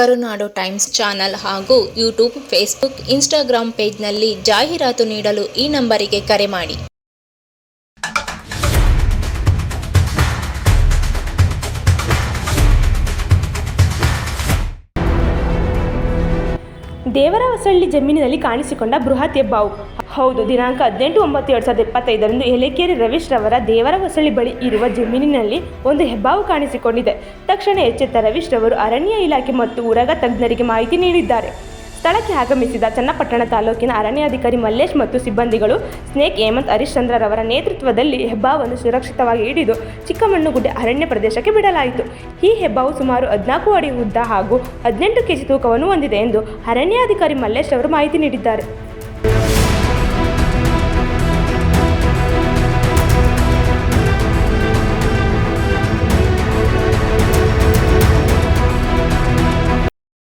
ಕರುನಾಡು times channel ಹಾಗೂ YouTube, Facebook Instagram ಪೇಜ್ನಲ್ಲಿ ಜಾಹೀರಾತು ನೀಡಲು ಈ ನಂಬರಿಗೆ ಕರೆ ಮಾಡಿ. ದೇವರವಸಳ್ಳಿ ಜಮೀನಿನಲ್ಲಿ ಕಾಣಿಸಿಕೊಂಡ ಬೃಹತ್ ಹೆಬ್ಬಾವು. ಹೌದು, ದಿನಾಂಕ ಹದಿನೆಂಟು ಒಂಬತ್ತು ಎರಡು ಸಾವಿರದ ಇಪ್ಪತ್ತೈದರಂದು ಎಲೆಕೇರಿ ರವೀಶ್ ರವರ ದೇವರವಸಳ್ಳಿ ಬಳಿ ಇರುವ ಜಮೀನಿನಲ್ಲಿ ಒಂದು ಹೆಬ್ಬಾವು ಕಾಣಿಸಿಕೊಂಡಿದೆ. ತಕ್ಷಣ ಎಚ್ಚೆತ್ತ ರವೀಶ್ ರವರು ಅರಣ್ಯ ಇಲಾಖೆ ಮತ್ತು ಉರಗ ತಜ್ಞರಿಗೆ ಮಾಹಿತಿ ನೀಡಿದ್ದಾರೆ. ಸ್ಥಳಕ್ಕೆ ಆಗಮಿಸಿದ ಚನ್ನಪಟ್ಟಣ ತಾಲೂಕಿನ ಅರಣ್ಯಾಧಿಕಾರಿ ಮಲ್ಲೇಶ್ ಮತ್ತು ಸಿಬ್ಬಂದಿಗಳು ಸ್ನೇಕ್ ಹೇಮಂತ್ ಹರಿಶ್ಚಂದ್ರರವರ ನೇತೃತ್ವದಲ್ಲಿ ಹೆಬ್ಬಾವನ್ನು ಸುರಕ್ಷಿತವಾಗಿ ಹಿಡಿದು ಚಿಕ್ಕಮಣ್ಣುಗುಡ್ಡೆ ಅರಣ್ಯ ಪ್ರದೇಶಕ್ಕೆ ಬಿಡಲಾಯಿತು. ಈ ಹೆಬ್ಬಾವು ಸುಮಾರು ಹದಿನಾಲ್ಕು ಅಡಿ ಉದ್ದ ಹಾಗೂ ಹದಿನೆಂಟು ಕೆಜಿ ತೂಕವನ್ನು ಹೊಂದಿದೆ ಎಂದು ಅರಣ್ಯಾಧಿಕಾರಿ ಮಲ್ಲೇಶ್ ಅವರು ಮಾಹಿತಿ ನೀಡಿದ್ದಾರೆ.